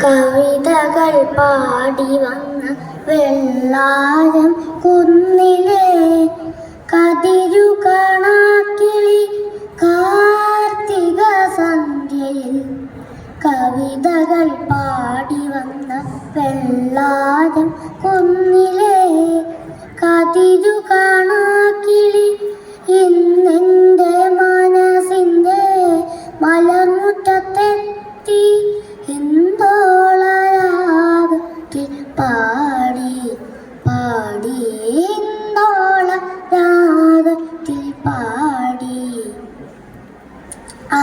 കവിതകൾ പാടി വന്ന വെള്ളാരം കുന്നിലെ കതിരു കാണാക്കിളി കാർത്തിക സന്ധ്യയിൽ കവിതകൾ പാടി വന്ന വെള്ളാരം പാടി പാടി നോള രാഗത്തിൽ പാടി. ആ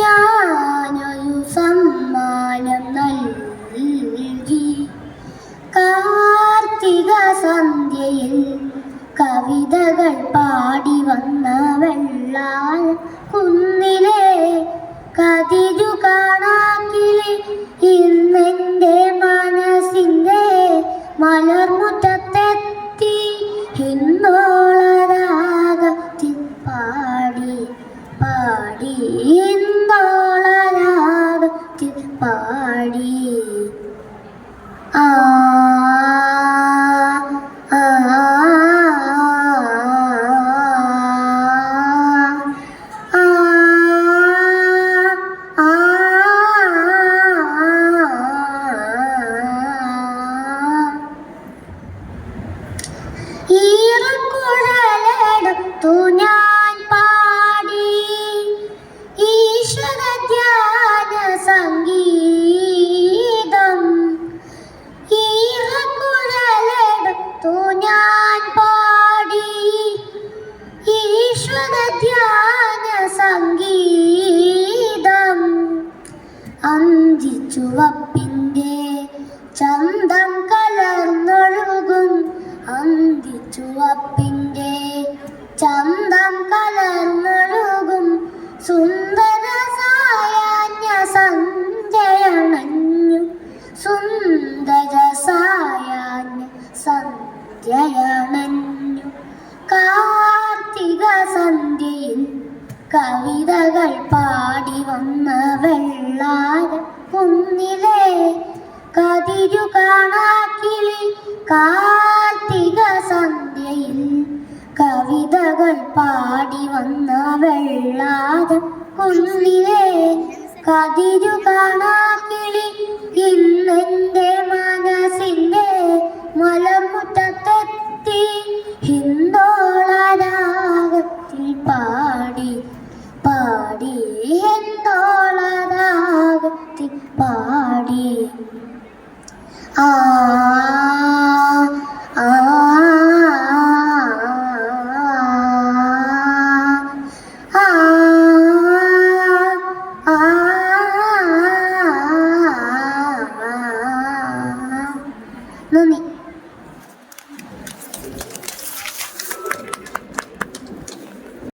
ഞാനൊരു സമ്മാനം നൽകി. കാർത്തിക സന്ധ്യയിൽ കവിതകൾ പാടി വന്ന വെള്ളാൽ കുന്നിലെ കതിരു കാണാക്കിളി ഇന്നെന്റെ മനസ്സിന്റെ മലർമുറ്റത്തെത്തി. ഹിന്ദോളരാഗത്തിൽ പാടി സന്ധ്യയണഞ്ഞു കാർത്തിക സന്ധ്യയിൽ കവിതകൾ പാടി വന്ന വെള്ളാര കുന്നിലെ കതിരു കാണാക്കിളി കാർത്തിക സന്ധ്യയിൽ കവിതകൾ പാടി വന്ന വെള്ളാര കുന്നിലെ കതിരു കാണാ à, à, à, à, à,